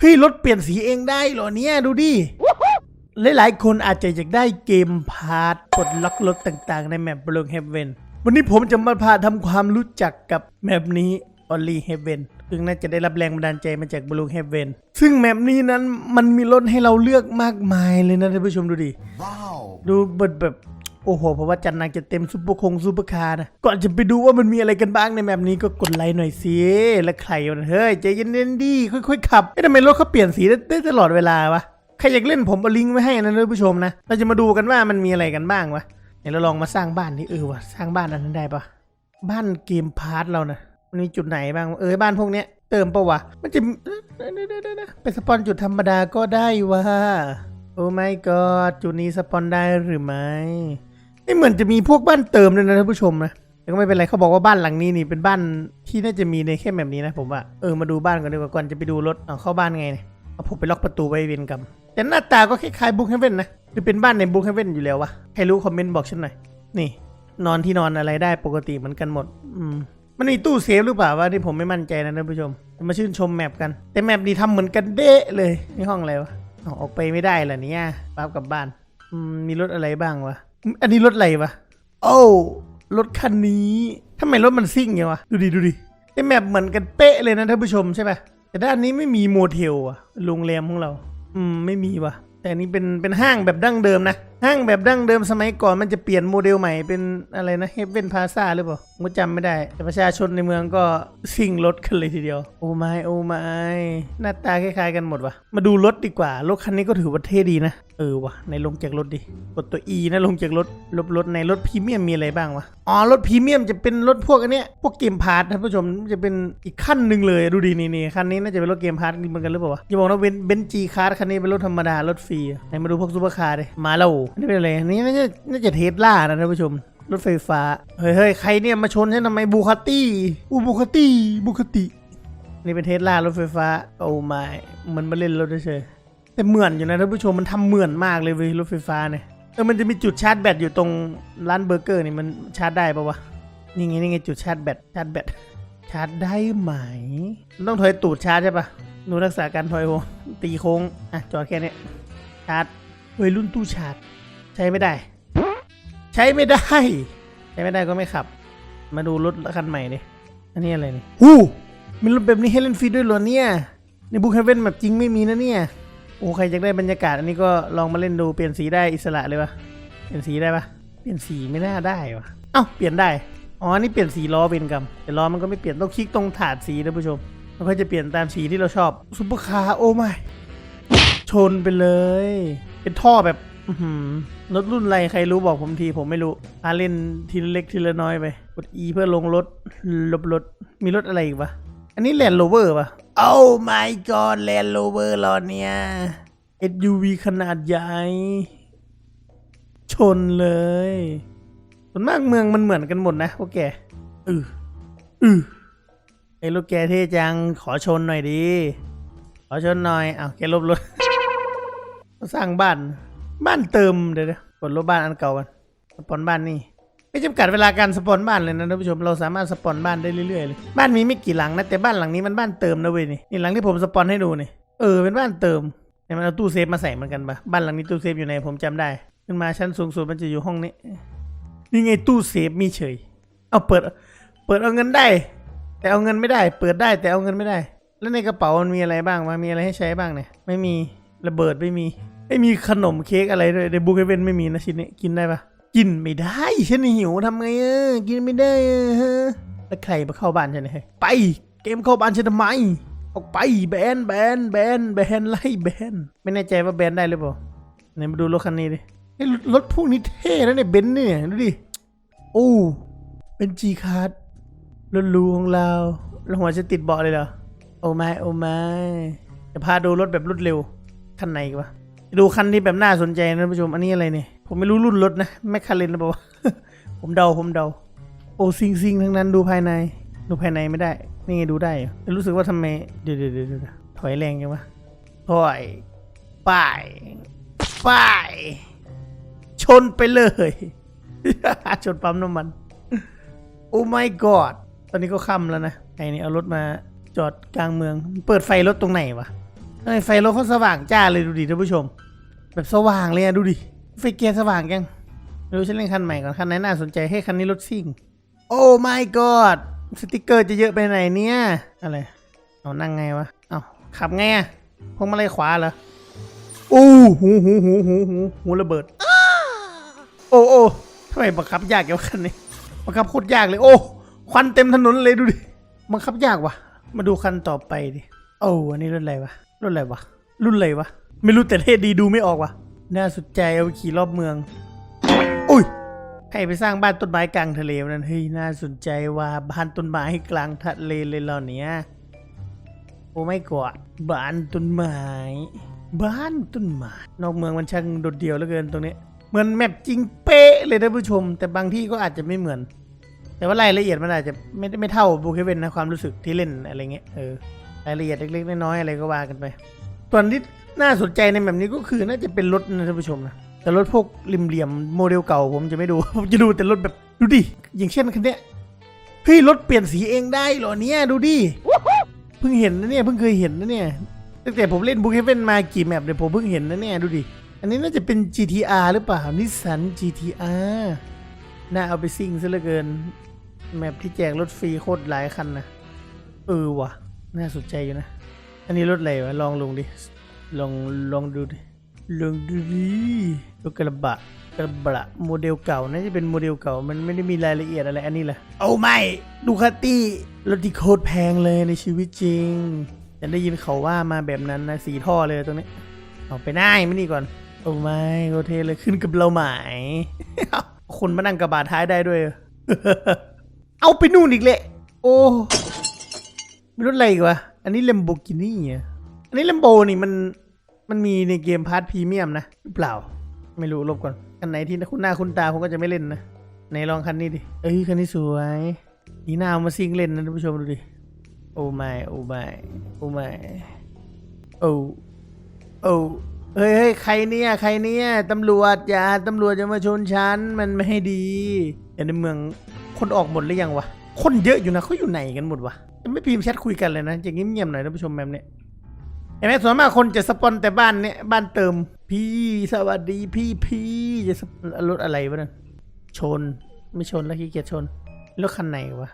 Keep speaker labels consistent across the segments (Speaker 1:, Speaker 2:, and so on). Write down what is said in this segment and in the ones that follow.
Speaker 1: เฮ้ยรถเปลี่ยนสีเองได้เหรอเนี่ยดูดิ หลายๆคนอาจจะอยากได้เกมพาร์ทปลดล็อกรถต่างๆ ในแมปบลูเฮเวนวันนี้ผมจะมาพาทำความรู้จักกับแมปนี้ Only Heaven ซึ่งน่าจะได้รับแรงบันดาลใจมาจาก Blue Heaven ซึ่งแมปนี้นั้นมันมีรถให้เราเลือกมากมายเลยนะท่านผู้ชมดูดิ
Speaker 2: Wow.
Speaker 1: ดูแบบแบบ โอ้โหเพราะว่าจันนางจะเต็มซุปเปอร์คงซุปเปอร์คาร์นะก่อนจะไปดูว่ามันมีอะไรกันบ้างในแมปนี้ก็กดไลค์หน่อยสิและใครวะเฮ้ยใจเย็นๆดีค่อยๆขับเอ๊ะทำไมรถเขาเปลี่ยนสีได้ตลอดเวลาวะใครอยากเล่นผมเอาลิงก์ไว้ให้นะท่านผู้ชมนะเราจะมาดูกันว่ามันมีอะไรกันบ้างวะเดี๋ยวเราลองมาสร้างบ้านที่เออวะสร้างบ้านอันนั้นได้ปะบ้านเกมพาร์ทเรานะมันมีจุดไหนบ้างเออบ้านพวกเนี้ยเติมปะวะมันจะเอ้ยเดี๋ยวเดี๋ยวเดี๋ยวเดี๋ยวไปสปอนจุดธรรมดาก็ได้วะโอ้ไม่ก็จุดนี้สปอนได้หรือไม่ ไม่เหมือนจะมีพวกบ้านเติมเลยนะท่านผู้ชมนะแต่ก็ไม่เป็นไรเขาบอกว่าบ้านหลังนี้นี่เป็นบ้านที่น่าจะมีในแค่แบบนี้นะผมว่าเออมาดูบ้านก่อนดีกว่าก่อนจะไปดูรถเอาเข้าบ้านไงเนี่ยเอาผมไปล็อกประตูไว้เวียนกรรมแต่หน้าตาก็คล้ายๆบุ๊กเฮเว่นนะหรือเป็นบ้านในบุ๊กเฮเว่นอยู่แล้ววะใครรู้คอมเมนต์บอกฉันหน่อยนี่ นอนที่นอนอะไรได้ปกติเหมือนกันหมด อืมมันมีตู้เซฟหรือเปล่าวะที่ผมไม่มั่นใจนะท่านผู้ชมมาชื่นชมแมปกัน แต่แมปนี้ทำเหมือนกันเด้เลยนี่ห้องอะไรวะออกไปไม่ได้เหรอเนี่ยปั๊บกลับบ้านมีรถอะไรบ้างวะ อันนี้รถอะไรวะโอ้รถคันนี้ทำไมรถมันซิ่งอย่างวะ ดูดิดูดิไอแมปเหมือนกันเป๊ะเลยนะท่านผู้ชมใช่ปะแต่ด้านนี้ไม่มีโมเทลอะโรงแรมของเรา อืมไม่มีวะแต่อันนี้เป็นเป็นห้างแบบดั้งเดิมนะ ห้างแบบดั้งเดิมสมัยก่อนมันจะเปลี่ยนโมเดลใหม่เป็นอะไรนะเฮฟเว่นพาซาหรือเปล่าผมก็จำไม่ได้ แต่ประชาชนในเมืองก็ซิ่งรถกันเลยทีเดียว โอ้ไม่โอ้ไม่หน้าตาคล้ายๆกันหมดวะมาดูรถดีกว่า รถคันนี้ก็ถือว่าเท่ดีนะ เออวะในลงจากรถดิกดตัว E นะลงจากรถลบรถในรถพรีเมียมมีอะไรบ้างวะอ๋อรถพรีเมียมจะเป็นรถพวกอันเนี้ยพวกเกมพาร์ทท่านผู้ชมจะเป็นอีกขั้นหนึ่งเลยดูดีนี่นี่คันนี้น่าจะเป็นรถเกมพาร์ทเหมือนกันหรือเปล่าวะอย่าบอกนะเบนเบนจีคาร์คันนี้เป็นรถธรรมดารถฟรีไหนมาดูพวกซูเปอร์คาร์ดิมาแล้วอันนี่เป็นอะไรอันนี่น่าจะน่าจะเทสลานะท่านผู้ชม รถไฟฟ้า เฮ้ยเฮ้ยใครเนี่ยมาชนฉันทำไมบูคาตี้อูบูคาตี้บูคาตินี่เป็นเทสลารถไฟฟ้า โอ้ไม่มันมาเล่นรถเฉยแต่เหมือนอยู่นะท่านผู้ชมมันทำเหมือนมากเลยเว้ยรถไฟฟ้าเนี่ยเออมันจะมีจุดชาร์จแบตอยู่ตรงร้านเบอร์เกอร์นี่มันชาร์จได้ปะวะนี่ไงนี่ไงจุดชาร์จแบตชาร์จแบตชาร์จได้ไหมต้องถอยตูดชาร์จใช่ปะหนูรักษาการถอยโค้งตีโค้งอะจอดแค่นี้ชาร์จเฮ้ยรุ่นตู้ชาร์จ ใช้ไม่ได้ ใช้ไม่ได้ ใช้ไม่ได้ก็ไม่ขับ มาดูรถคันใหม่ดิอันนี้อะไรนี่หูมีรถแบบนี้ให้เล่นฟรีด้วยเหรอเนี่ย ในบุ๊กเฮเว่นแบบจริงไม่มีนะเนี่ย โอ้ใครอยากได้บรรยากาศ อันนี้ก็ลองมาเล่นดูเปลี่ยนสีได้อิสระเลยวะเปลี่ยนสีได้ปะเปลี่ยนสีไม่น่าได้วะเอ้าเปลี่ยนได้ อ๋ออันนี่เปลี่ยนสีล้อเป็นกรรมแต่ล้อมันก็ไม่เปลี่ยนต้องคลิกตรงถาดสีนะผู้ชม มันก็จะเปลี่ยนตามสีที่เราชอบซุปเปอร์คาร์โอ้ไม่ชนไปเลย เป็นท่อแบบ อื รถรุ่นอะไรใครรู้บอกผมทีผมไม่รู้พาเล่นทีละเล็กทีละน้อยไป กด E เพื่อลงรถ ลบรถ มีรถอะไรอีกวะอันนี้แลนด์โรเวอร์ปะโอ้ my god แลนด์โรเวอร์เหรอเนี่ย SUV ขนาดใหญ่ ชนเลยส่วนมากเมืองมันเหมือนกันหมดนะพวกแกอืออือไอ้รถแกเท่จัง ขอชนหน่อยดี ขอชนหน่อยอ้าวแกลบรถสร้างบ้าน บ้านเติมเดี๋ยวนะกดลบบ้านอันเก่ากันสปอนบ้านนี่ไม่จำกัดเวลาการสปอนบ้านเลยนะท่านผู้ชมเราสามารถสปอนบ้านได้เรื่อยๆเลยบ้านมีไม่กี่หลังนะแต่บ้านหลังนี้มันบ้านเติมนะเว้ยนี่นี่หลังที่ผมสปอนให้ดูนี่เออเป็นบ้านเติมแต่มันเอาตู้เซฟมาใส่เหมือนกันปะบ้านหลังนี้ตู้เซฟอยู่ไหนผมจำได้ ขึ้นมาชั้นสูงสุดมันจะอยู่ห้องนี้นี่ไงตู้เซฟมีเฉย เอาเปิด เปิดเอาเงินได้ แต่เอาเงินไม่ได้ เปิดได้แต่เอาเงินไม่ได้ แล้วในกระเป๋ามันมีอะไรบ้างวะมีอะไรให้ใช้บ้างเนี่ยไม่มีระเบิดไม่มี ไม่มีขนมเค้กอะไรด้วยในบุ๊กเฮเวนไม่มีนะชิ้นนี้กินได้ปะกินไม่ได้ฉันหิวทำไงเออกินไม่ได้เออฮะแล้วใครมาเข้าบ้านฉันเนี่ยไป เกมเข้าบ้านฉันทำไมออกไปแบนแบนแบนแบนไล่แบนไม่แน่ใจว่าแบนได้หรือเปล่าไหนมาดูรถคันนี้ดิเฮ้ยรถพวกนี้เท่นะเนี่ยเบนซ์เนี่ยดูดิโอ้เป็นจีคาร์ดรถหรูของเราแล้วหัวจะติดเบาะเลยเหรอโอ้ไม่โอ้ไม่จะพาดูรถแบบรถเร็วคันไหนอีกวะ ดูคันที่แบบน่าสนใจนะท่านผู้ชม อันนี้อะไรเนี่ย ผมไม่รู้รุ่นรถนะแมคคาเรนหรือเปล่า ผมเดา ผมเดา โอ้ซิงซิงทั้งนั้นดูภายใน ดูภายในไม่ได้ นี่ไงดูได้ รู้สึกว่าทำไม เดี๋ยวเดี๋ยวเดี๋ยวถอยแรงจังวะ ถอย ป้าย ป้าย ชนไปเลย ชนปั๊มน้ำมัน โอ้ my god ตอนนี้ก็ค่ำแล้วนะ ไอ้นี่เอารถมาจอดกลางเมือง เปิดไฟรถตรงไหนวะ ทำไมไฟรถเขาสว่างจ้าเลยดูดิท่านผู้ชม แบบสว่างเลยอะดูดิไฟเกียร์สว่างยังไม่รู้ฉันเล่นคันใหม่ก่อนคันไหนน่าสนใจให้คันนี้รถซิ่ง โอ้ my god สติกเกอร์จะเยอะไปไหนเนี่ย อะไรเอานั่งไงวะเอาขับไงอะพวงมาลัยขวาเหรอโอ้หูหูหูหูหูหูระเบิด โอ้โอ้ทำไมบังคับยากอย่างวคันนี้บังคับโคตรยากเลย โอ้ควันเต็มถนนเลยดูดิบังคับยากว่ะ มาดูคันต่อไปดิโอ้อันนี้รุ่นอะไรวะ รุ่นอะไรวะ รุ่นอะไรวะ ไม่รู้แต่เท่ดีดูไม่ออกวะน่าสนใจเอาไปขี่รอบเมือง อุ้ยใครไปสร้างบ้านต้นไม้กลางทะเลนั้นเฮ้ยน่าสนใจว่าบ้านต้นไม้กลางทะเลเลยเหรอเนี่ยโอ้ไม่กอดบ้านต้นไม้บ้านต้นไม้นอกเมืองมันช่างโดดเดี่ยวเหลือเกินตรงนี้ เหมือนแมปจริงเป๊ะเลยท่านผู้ชม แต่บางที่ก็อาจจะไม่เหมือน แต่ว่ารายละเอียดมันอาจจะไม่ไม่เท่าบูเคเวนนะความรู้สึกที่เล่นอะไรเงี้ยเออ รายละเอียดเล็กๆน้อยๆอะไรก็ว่ากันไปส่วนที่น่าสนใจในแบบนี้ก็คือน่าจะเป็นรถนะท่านผู้ชมนะแต่รถพวกริมเหลี่ยมๆโมเดลเก่า ผมจะไม่ดู ผมจะดูแต่รถแบบดูดิอย่างเช่นคันเนี้ยเฮ้ยรถเปลี่ยนสีเองได้เหรอเนี่ยดูดิเพิ่งเห็นนะเนี่ยเพิ่งเคยเห็นนะเนี่ยตั้งแต่ผมเล่นบูเคเว่นมากี่แมปเนี่ยผมเพิ่งเห็นนะเนี่ยดูดิอันนี้น่าจะเป็น GTR หรือเปล่านิสสัน GTR น่าเอาไปซิ่งซะเหลือเกิน แมปที่แจกรถฟรีโคตรหลายคันนะเออว่ะ น่าสนใจอยู่นะ อันนี้รถอะไรวะ ลองลงดิ ลองลองดูดิ ลองดูดิรถกระบะกระบะโมเดลเก่าน่าจะเป็นโมเดลเก่า มันไม่ได้มีรายละเอียดอะไรอันนี้แหละเอาไม่ดูคาตี้รถที่โคตรแพงเลยในชีวิตจริงแต่ได้ยินเขาว่ามาแบบนั้นนะสีท่อเลยตรงนี้เอาไปได้ไม่นี่ก่อน โอ้ไม่โคตรเทเลยขึ้นกับเราหมายคนมานั่งกระบะท้ายได้ด้วย เอาไปนู่นอีกเลยโอ้ ม่รถอะไรอีกวะ อันนี้เลมโบกินี่อะอันนี้เลมโบนี่มันมันมีในเกมพาร์ทพรีเมียมนะหรือเปล่า ไม่รู้ลบก่อนอันไหนที่คุณหน้าคุณตาผมก็จะไม่เล่นนะไหนลองคันนี้ดิเอ้ยคันนี้สวยนี่หน้ามาซิงเล่นนะท่านผู้ชมดูดิโอ้ไม่โอ้ไม่โอ้ไม่โอ้โอ้เฮ้ยเฮ้ยใครเนี่ยใครเนี่ยตำรวจอย่าตำรวจจะมาชนฉันมันไม่ให้ดีแต่ในเมืองคนออกหมดหรือยังวะ คนเยอะอยู่นะเขาอยู่ไหนกันหมดวะไม่พิมพ์แชทคุยกันเลยนะอย่างเงียบๆหน่อยท่านผู้ชมแบบเนี้ยเห็นไหมส่วนมากคนจะสปอนแต่บ้านเนี่ยบ้านเติม พี่สวัสดีพี่พี่จะสปอนรถอะไรวะนั่นชนไม่ชนแล้วขี้เกียจชนรถคันไหนวะ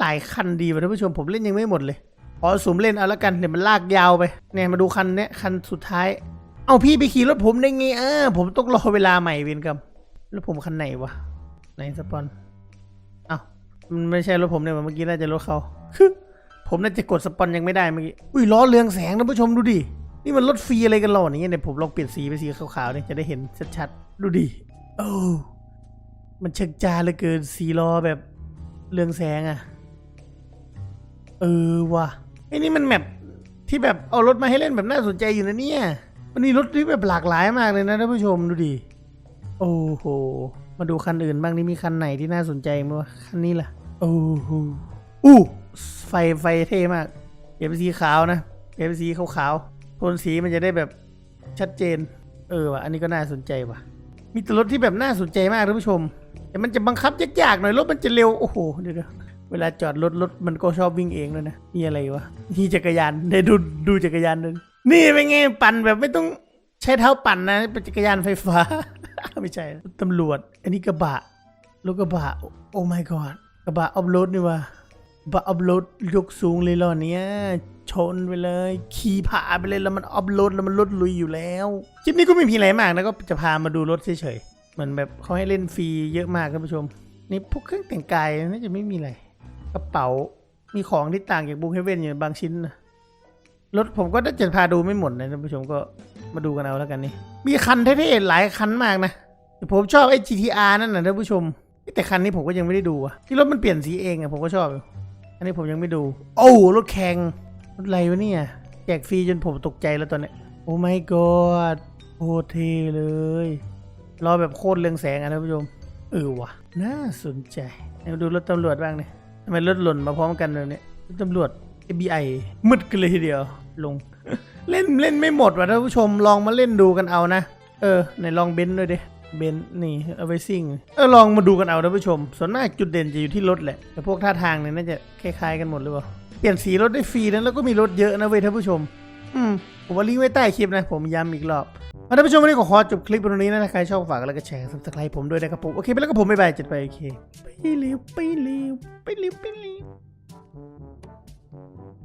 Speaker 1: หลายคันดีวะท่านผู้ชมผมเล่นยังไม่หมดเลยขอสุ่มเล่นเอาละกันเดี๋ยวมันลากยาวไปเนี่ยมาดูคันเนี้ยคันสุดท้าย เอาพี่ไปขี่รถผมได้ไงเออผมต้องรอเวลาใหม่เวียนกรรมแล้วผมคันไหนวะไหนสปอน มันไม่ใช่รถผมเนี่ยเมื่อกี้น่าจะรถเขาผมน่าจะกดสปอนยังไม่ได้เมื่อกี้ อุ้ยล้อเรืองแสงท่านผู้ชมดูดิ นี่มันรถฟรีอะไรกันหรอเนี่ยเดี๋ยวผมลองเปลี่ยนสีไปสีขาวๆเนี่ยจะได้เห็นชัดๆ ดูดิ โอ้ มันเช็คจ้าเหลือเกินสีล้อแบบเรืองแสงอะเออว่ะไอ้นี่มันแมปที่แบบเอารถมาให้เล่นแบบน่าสนใจอยู่นะเนี่ย มันมีรถที่แบบหลากหลายมากเลยนะท่านผู้ชมดูดิ โอ้โห มาดูคันอื่นบ้างนี่มีคันไหนที่น่าสนใจไหมวะคันนี้ล่ะ โอ้โหอู้ไฟไฟเท่มากเปลี่ยนเป็นสีขาวนะเปลี่ยนเป็นสีขาวๆโทนสีมันจะได้แบบชัดเจน เออว่ะอันนี้ก็น่าสนใจว่ะ มีแต่รถที่แบบน่าสนใจมากท่านผู้ชม แต่มันจะบังคับยากๆหน่อยรถมันจะเร็วโอ้โหเดี๋ยวเวลาจอดรถรถมันก็ชอบวิ่งเองเลยนะมีอะไรวะมีจักรยานได้ดูดูจักรยานเลยนี่เป็นไงปั่นแบบไม่ต้องใช้เท้าปั่นนะเป็นจักรยานไฟฟ้า ไม่ใช่ตำรวจ อันนี้กระบะรถกระบะ โอ้ my god กระบะออฟโรดนี่ว่ะบะอัพโหลดยกสูงเลยเหรอเนี่ยชนไปเลย ขี่ผ่าไปเลยแล้วมันอัพโหลดแล้วมันลดลุยอยู่แล้วคลิปนี้ก็ไม่มีอะไรมากนะก็จะพามาดูรถเฉยๆเหมือนแบบเขาให้เล่นฟรีเยอะมากท่านผู้ชม นี่พวกเครื่องแต่งกายน่าจะไม่มีอะไร กระเป๋ามีของที่ต่างจากบูเฮเว่นอยู่บางชิ้นนะรถผมก็น่าจะพาดูไม่หมดนะท่านผู้ชมก็มาดูกันเอาแล้วกันนี่มีคันเท่ๆหลายคันมากนะผมชอบไอ้ GTR นั่นนะท่านผู้ชม แต่คันนี้ผมก็ยังไม่ได้ดูอะที่รถมันเปลี่ยนสีเองอะผมก็ชอบ อันนี้ผมยังไม่ดู โอ้รถแข่งรถอะไรวะเนี่ยแจกฟรีจนผมตกใจแล้วตอนเนี้ยโอ้ my god โคตรเทเลยรอแบบโคตรเรืองแสงอะท่านผู้ชมเออวะน่าสนใจมาดูรถตำรวจบ้างเนี่ยทำไมรถหล่นมาพร้อมกันเลยเนี่ยรถตำรวจ FBI มืดกันเลยทีเดียวลง เล่นเล่นไม่หมดว่ะท่านผู้ชมลองมาเล่นดูกันเอานะ เออไหนลองเบนซ์ด้วยดิ เบนนี่เอาไปซิ่งเออลองมาดูกันเอาท่านผู้ชม ส่วนมากจุดเด่นจะอยู่ที่รถแหละ แต่พวกท่าทางเนี่ยน่าจะคล้ายๆกันหมดหรือเปล่า เปลี่ยนสีรถได้ฟรีนะแล้วก็มีรถเยอะนะเว้ยท่านผู้ชม อืมผมว่าลิงก์ไว้ใต้คลิปนะผมย้ำอีกรอบท่านผู้ชมวันนี้ขอขอจบคลิปตรงนี้นะใครชอบฝากกดไลค์กดแชร์ซับสไครต์ผมด้วยนะครับผมโอเคไปแล้วก็ผมบ๊ายบายจัดไปโอเคไปเร็วไปเร็วไปเร็วไปเร็ว